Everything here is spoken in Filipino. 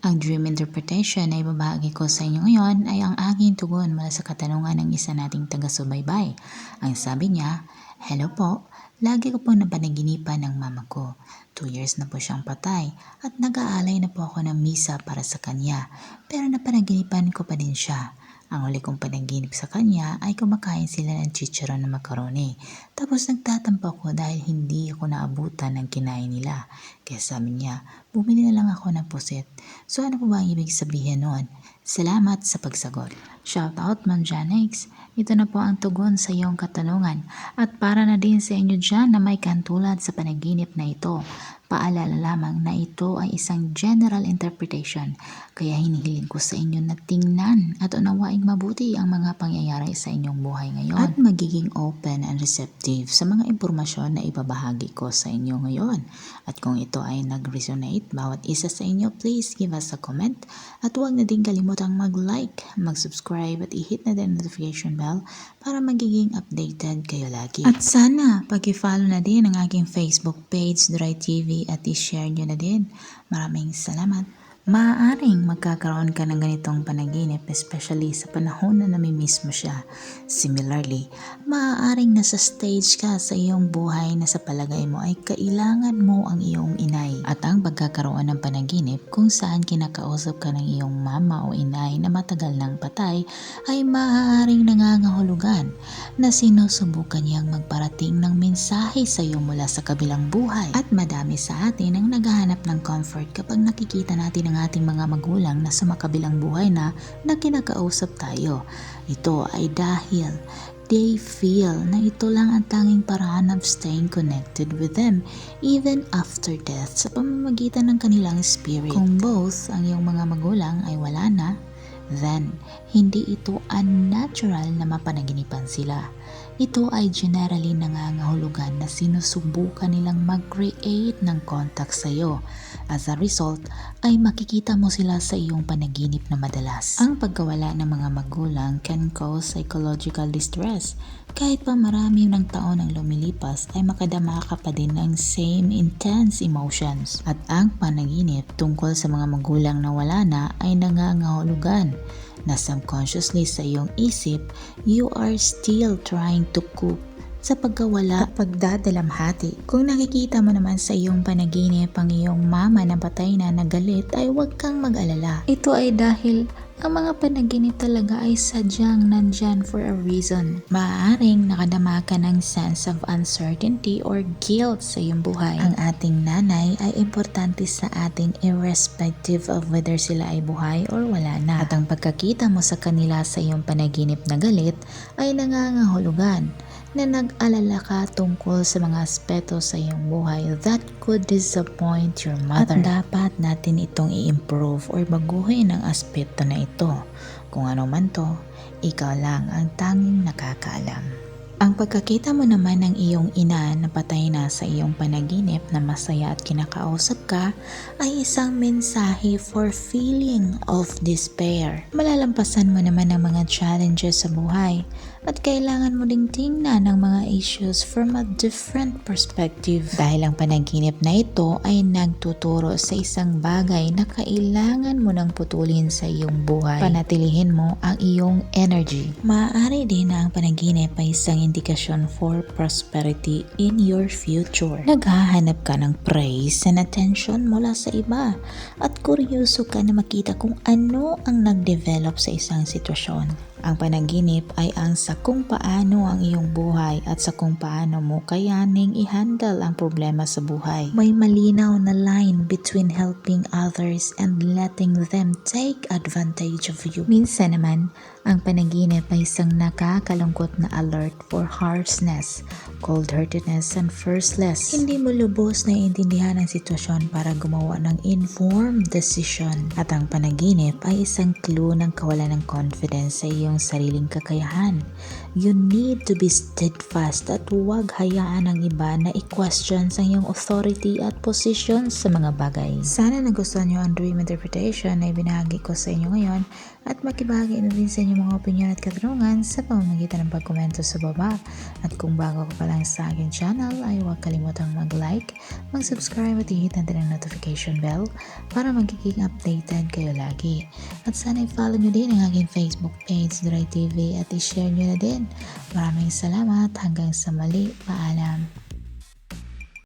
Ang dream interpretation na ibabahagi ko sa inyo ngayon ay ang aking tugon mula sa katanungan ng isa nating taga-subaybay. Ang sabi niya, Hello po, lagi ko po napanaginipan ng mama ko. Two years na po siyang patay at nag-aalay na po ako ng misa para sa kanya. Pero napanaginipan ko pa din siya. Ang huli kong panaginip sa kanya ay kumakain sila ng chicharon na makaroni. Tapos nagtatampo ako dahil hindi ako naabutan ng kinain nila. Kaya sabi niya, bumili na lang ako ng pusit. So ano po ba ang ibig sabihin noon? Salamat sa pagsagot. Shout out man Janix. Ito na po ang tugon sa iyong katanungan. At para na din sa inyo dyan na may kantulad sa panaginip na ito. Paalala lamang na ito ay isang general interpretation, kaya hinihiling ko sa inyo na tingnan at unawaing mabuti ang mga pangyayari sa inyong buhay ngayon at magiging open and receptive sa mga impormasyon na ibabahagi ko sa inyo ngayon. At kung ito ay nag-resonate, bawat isa sa inyo, please give us a comment at huwag na din kalimutang mag-like, mag-subscribe at i-hit na din ang notification bell para magiging updated kayo lagi. At sana, pag-follow na din ang aking Facebook page, Dry TV at i-share nyo na din. Maraming salamat. Maaaring magkakaroon ka ng ganitong panaginip especially sa panahon na namimiss mo siya. Similarly, maaaring nasa stage ka sa iyong buhay na sa palagay mo ay kailangan mo ang iyong inay. At ang pagkakaroon ng panaginip kung saan kinakausap ka ng iyong mama o inay na matagal nang patay ay maaaring nangangahulugan na sinusubukan niyang magparating ng mensahe sa iyo mula sa kabilang buhay. At madami sa atin ang naghahanap ng comfort kapag nakikita natin ang ating mga magulang na sa makabilang buhay na na kinakausap tayo. Ito ay dahil they feel na ito lang ang tanging paraan of staying connected with them even after death sa pamamagitan ng kanilang spirit. Kung both ang iyong mga magulang ay wala na, then hindi ito unnatural na mapanaginipan sila. Ito ay generally nangangahulugan na sinusubukan nilang mag-create ng contact sa iyo. As a result, ay makikita mo sila sa iyong panaginip na madalas. Ang pagkawala ng mga magulang can cause psychological distress. Kahit pa marami ng taon ang lumilipas ay makadama ka pa din ng same intense emotions. At ang panaginip tungkol sa mga magulang na wala na ay nangangahulugan na subconsciously sa iyong isip, you are still trying to cope sa pagkawala at pagdadalamhati. Kung nakikita mo naman sa iyong panaginip ang iyong mama na patay na nagalit ay huwag kang mag-alala. Ito ay dahil ang mga panaginip talaga ay sadyang nandyan for a reason. Maaaring nakadama ka ng sense of uncertainty or guilt sa iyong buhay. Ang ating nanay ay importante sa ating irrespective of whether sila ay buhay or wala na. At ang pagkakita mo sa kanila sa iyong panaginip na galit ay nangangahulugan na nag-alala ka tungkol sa mga aspeto sa iyong buhay that could disappoint your mother. At dapat natin itong i-improve or baguhin ang aspeto na ito. Kung ano man to, ikaw lang ang tanging nakakaalam. Ang pagkakita mo naman ng iyong ina na patay na sa iyong panaginip na masaya at kinakausap ka ay isang mensahe for feeling of despair. Malalampasan mo naman ang mga challenges sa buhay at kailangan mo ding tingnan ang mga issues from a different perspective. Dahil ang panaginip na ito ay nagtuturo sa isang bagay na kailangan mo nang putulin sa iyong buhay. Panatilihin mo ang iyong energy. Maaari din na ang panaginip ay isang indikasyon for prosperity in your future. Naghahanap ka ng praise and attention mula sa iba at kuryoso ka na makita kung ano ang nag-develop sa isang sitwasyon. Ang panaginip ay ang sa kung paano ang iyong buhay at sa kung paano mo kayaning i-handle ang problema sa buhay. May malinaw na line between helping others and letting them take advantage of you. Minsan naman, ang panaginip ay isang nakakalungkot na alert for harshness, cold-heartedness, and firstless. Hindi mo lubos na intindihan ang sitwasyon para gumawa ng informed decision. At ang panaginip ay isang clue ng kawalan ng confidence sa iyong sariling kakayahan. You need to be steadfast at huwag hayaan ng iba na i-question sa iyong authority at position sa mga bagay. Sana nagustuhan niyo ang dream interpretation na ibinahagi ko sa inyo ngayon at makibahagi na din sa inyong mga opinion at katanungan sa pamamagitan ng pagkomento sa baba. At kung bago ka pa lang sa aking channel ay huwag kalimutang mag-like, mag-subscribe at i-hit natin ang notification bell para magiging updated kayo lagi. At sana i-follow nyo din ang aking Facebook page, Dry TV at i-share nyo na din. Maraming salamat. Hanggang sa mali. Paalam.